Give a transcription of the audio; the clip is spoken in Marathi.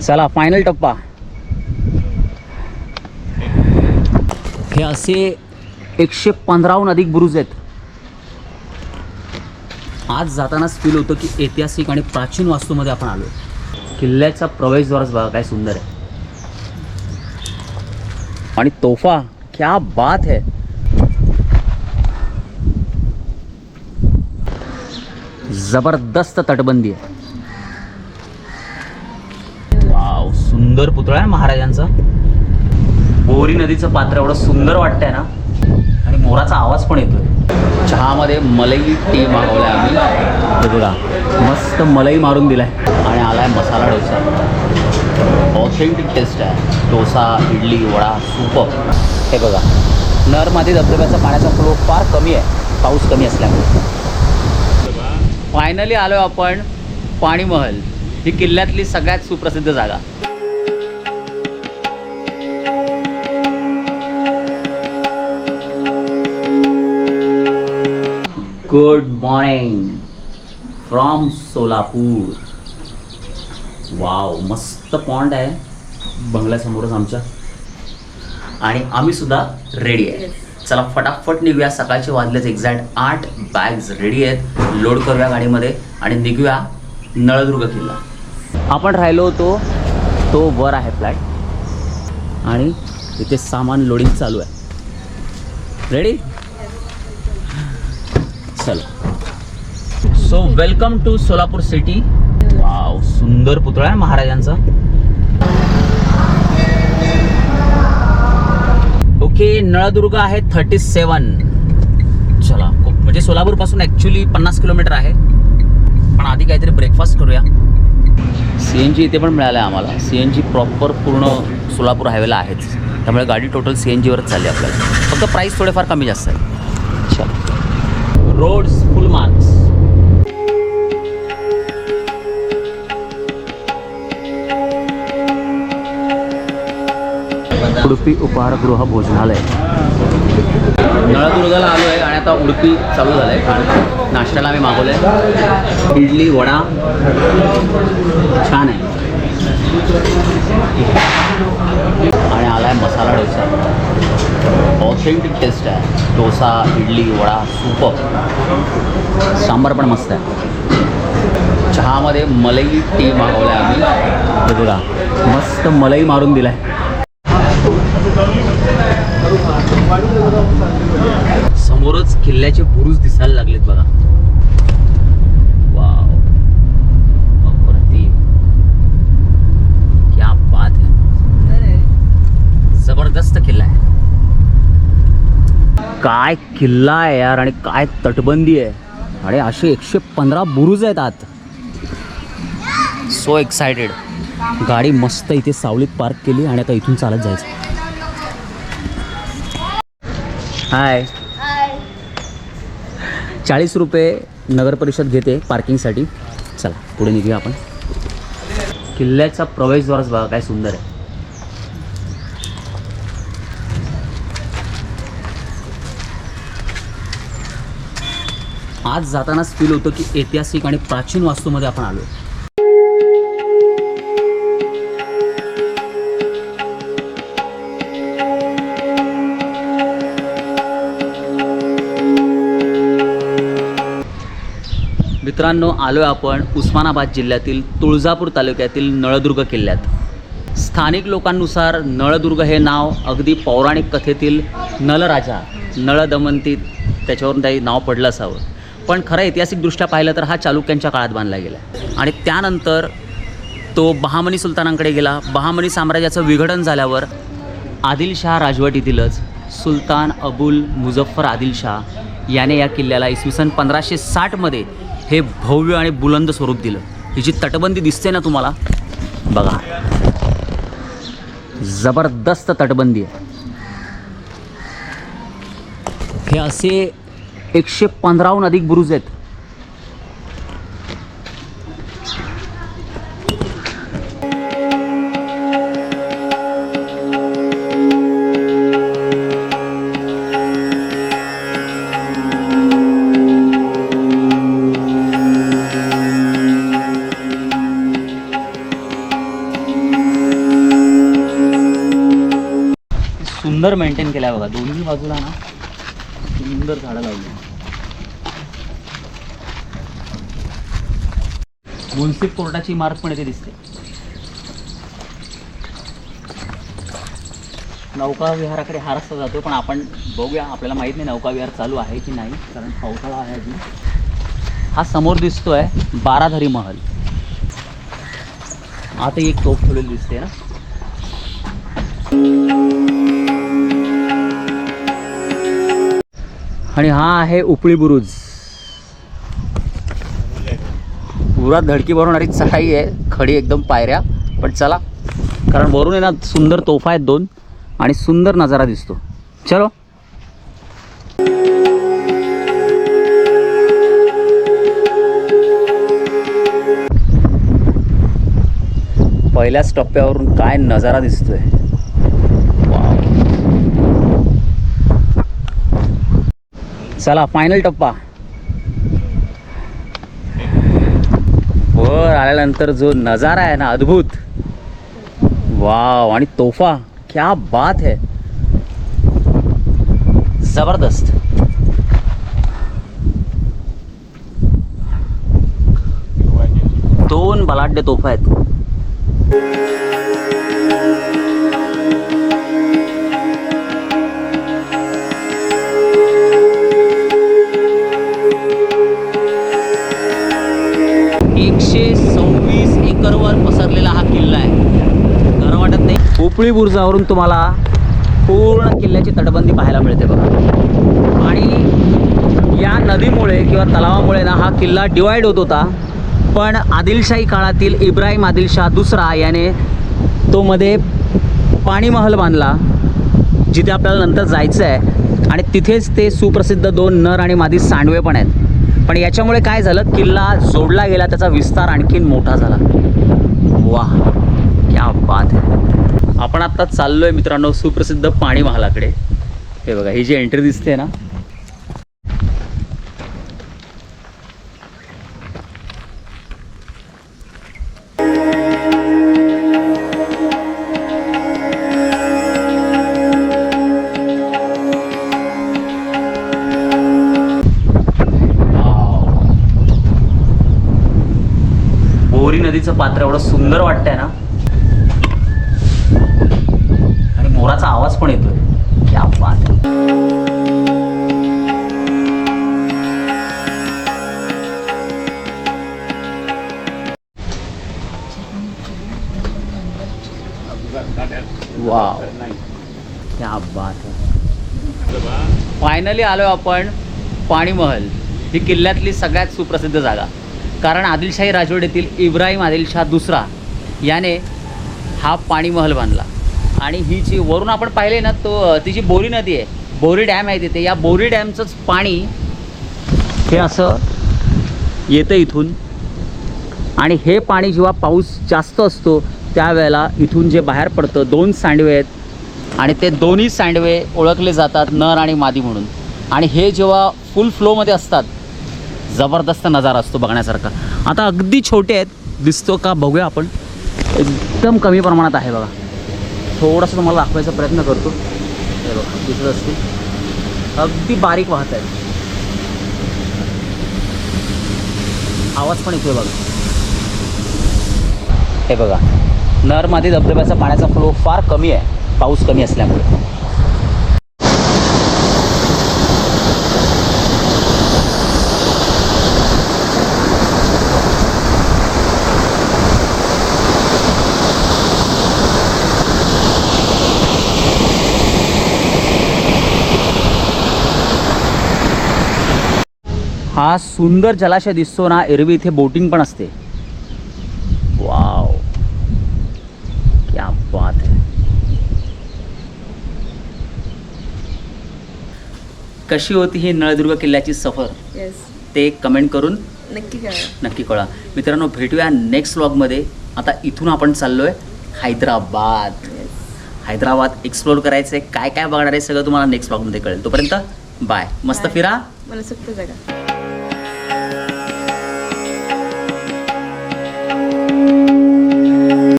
चला फायनल टप्पा. हे असे एकशे पंधराहून अधिक बुरुज आहेत. आज जातानाच फील होतं की ऐतिहासिक आणि प्राचीन वास्तूमध्ये आपण आलो किल्ल्याचा प्रवेशद्वारच बघा काय सुंदर आहे. आणि तोफा क्या बात है. जबरदस्त तटबंदी आहे वाव सुंदर पुतळा आहे महाराजांचा. बोरी नदीचं पात्र एवढं सुंदर वाटतंय ना आणि मोराचा आवाज पण येतोय. चहामध्ये मलई टी मागवलाय आम्ही. हे बघा मस्त मलई मारून दिलाय. आणि आलाय मसाला डोसा. ऑथेंटिक टेस्ट आहे. डोसा इडली वडा सूप. हे बघा नरमादी धबधब्याचा पाण्याचा फ्लो फार कमी आहे. पाऊस कमी असल्यामुळे. फायनली आलो आपण पाणीमहल. ही किल्ल्यातली सगळ्यात सुप्रसिद्ध जागा. Good morning from Solapur. Wow मस्त पॉन्ड आहे. बंगल्यासमोरच आमच्या आणि आम्ही सुद्धा रेडी आहे. चला फटाफट निघूया. सकाळचे वाजलेच एक्झॅक्ट आठ बॅग्स रेडी आहेत. लोड करूया गाडीमध्ये आणि निघूया नळदुर्ग किल्ला. आपण राहिलो होतो तो वर आहे फ्लॅट आणि इथे सामान लोडिंग चालू आहे. रेडी चला so welcome to Solapur city wow सुंदर पुतळा आहे महाराजांचा. ओके नळदुर्ग आहे थर्टी सेवन चला खूप म्हणजे सोलापूरपासून ऍक्च्युली पन्नास किलोमीटर आहे. पण आधी काहीतरी ब्रेकफास्ट करूया. सी एन जी इथे पण मिळालं आहे आम्हाला. सी एन जी प्रॉपर पूर्ण सोलापूर हायवेला आहेच. त्यामुळे गाडी टोटल सी एन जीवरच चालली आपल्याला. फक्त प्राईस थोडेफार कमी जास्त आहे. Roads full marks. उडुपी उपहारगृह भोजनालय. नळदुर्गाला आलो आहे आणि आता उडुपी चालू झालं आहे नाश्त्याला आम्ही मागवलं आहे इडली वडा. छान आहे. आहे मसाला डोसा. ऑथेंटिक टेस्ट आहे. डोसा इडली वडा सूप सांबार पण मस्त आहे. चहामध्ये मलई टी मागवलं आहे आम्ही बघा मस्त मलई मारून दिलाय. समोरच किल्ल्याचे बुरुज दिसायला लागलेत बघा वाव अप्रतिम क्या बात है जबरदस्त किल्ला आहे काय किल्ला आहे यार आणि काय तटबंदी आहे. आणि असे एकशे पंधरा बुरुज आहेत आत. सो एक्सायटेड गाडी मस्त इथे सावलीत पार्क केली आणि आता इथून चालत जायचं. हाय चाळीस रुपये नगर परिषद घेते पार्किंगसाठी चला पुढे निघूया आपण. किल्ल्याचा प्रवेशद्वारच बघा काय सुंदर आहे. आज जातानाच फील होतं की ऐतिहासिक आणि प्राचीन वास्तूमध्ये आपण आलो मित्रांनो आलो आहे आपण उस्मानाबाद जिल्ह्यातील तुळजापूर तालुक्यातील नळदुर्ग किल्ल्यात. स्थानिक लोकांनुसार नळदुर्ग हे नाव अगदी पौराणिक कथेतील नलराजा नळदमंती त्याच्यावरून काही नाव पडलं असावं. पण खरं ऐतिहासिकदृष्ट्या पाहिलं तर हा चालुक्यांच्या काळात बांधला गेला आणि त्यानंतर तो बहामनी सुलतानांकडे गेला. बहामनी साम्राज्याचं विघटन झाल्यावर आदिलशहा राजवटीतीलच सुलतान अबुल मुझफ्फर आदिलशाह याने या किल्ल्याला इसवी सन पंधराशे साठमध्ये हे भव्य आणि बुलंद स्वरूप दिलं. ही जी तटबंदी दिसते ना तुम्हाला? बघा. जबरदस्त तटबंदी आहे. हे असे एकशे पंधराहून अधिक बुरुज आहेत. सुंदर मेंटेन केला बघा दोन्ही बाजूला ना सुंदर झाडं लावली. मुन्सिप कोर्टाची इमारत पण इथे दिसते. नौका विहाराकडे हा रस्ता जातो पण आपण बघूया आपल्याला माहीत नाही नौका विहार चालू आहे की नाही कारण पावसाळा आहे अजून. हा समोर दिसतोय बाराधरी महल. आता एक तोफ ठेवलेली दिसते ना. आणि हा आहे उपळी बुरुज. पुरात धडकी भरवणारी चढाई आहे. खडी एकदम पायऱ्या. पण चला कारण वरून आहे ना सुंदर तोफा आहेत दोन आणि सुंदर नजारा दिसतो. चलो. पहिल्याच टप्प्यावरून काय नजारा दिसतोय. चला फायनल टप्पा वर आल्यानंतर जो नजारा आहे ना अद्भुत. वाव आणि तोफा. क्या बात है. जबरदस्त. दोन बलाढ्य तोफा आहेत. कोरलेला हा किल्ला आहे. खरं वाटत नाही. पोपळी बुर्जावरून तुम्हाला पूर्ण किल्ल्याची तटबंदी पाहायला मिळते बघा. आणि या नदीमुळे किंवा तलावामुळे ना हा किल्ला डिवाईड होत होता. पण आदिलशाही काळातील इब्राहिम आदिलशाह दुसरा याने तो मध्ये पाणी महल बांधला जिथे आपल्याला नंतर जायचं आहे आणि तिथेच ते सुप्रसिद्ध दोन नर आणि मादी सांडवे पण आहेत. पण याच्यामुळे काय झालं? किल्ला जोडला गेला त्याचा विस्तार आणखीन मोठा झाला. वा क्या बात आहे आपण आत्ता चाललो आहे मित्रांनो सुप्रसिद्ध पाणी महालाकडे. हे बघा ही जी एंट्री दिसते ना मात्र एवढं सुंदर वाटतंय ना. आणि मोराचा आवाज पण येतोय. क्या बात वाव क्या बात फायनली आलो आपण पाणीमहल. ही किल्ल्यातली सगळ्यात सुप्रसिद्ध जागा. कारण आदिलशाही राजवटीतील इब्राहिम आदिलशाह दुसरा याने हा पाणी महल बांधला. आणि ही जी वरून आपण पाहिले ना तो ती जी बोरी नदी आहे बोरी डॅम आहे तिथे या बोरी डॅमचंच पाणी हे असं येतं इथून. आणि हे पाणी जेव्हा पाऊस जास्त असतो त्यावेळेला इथून जे बाहेर पडतं दोन सांडवे आहेत. आणि ते दोन्ही सांडवे ओळखले जातात नर आणि मादी म्हणून. आणि हे जेव्हा फुल फ्लोमध्ये असतात जबरदस्त नजारा असतो बघण्यासारखा. आता अगदी छोटे आहेत. दिसतो का बघूया आपण. एकदम कमी प्रमाणात आहे बघा. थोडंसं तुम्हाला दाखवायचा प्रयत्न करतो. हे बघा दिसत असते अगदी बारीक वाहत आहेत. आवाज पण येतोय बघा. हे बघा नरमादी धबधब्याचा पाण्याचा फ्लो फार कमी आहे. पाऊस कमी असल्यामुळे. हा सुंदर जलाशय दिसतो ना एरवी इथे बोटिंग पण असते. वाव क्या बात है. कशी होती ही नळदुर्ग किल्ल्याची सफर? येस ते कमेंट करून नक्की नक्की कळा मित्रांनो भेटूया नेक्स्ट व्लॉगमध्ये आता इथून आपण चाललो आहे हैदराबाद हैदराबाद एक्सप्लोर करायचं आहे काय काय बघणार आहे सगळं तुम्हाला नेक्स्ट व्लॉगमध्ये कळेल. तोपर्यंत बाय मस्त. फिरा. मला सुप्त जगा.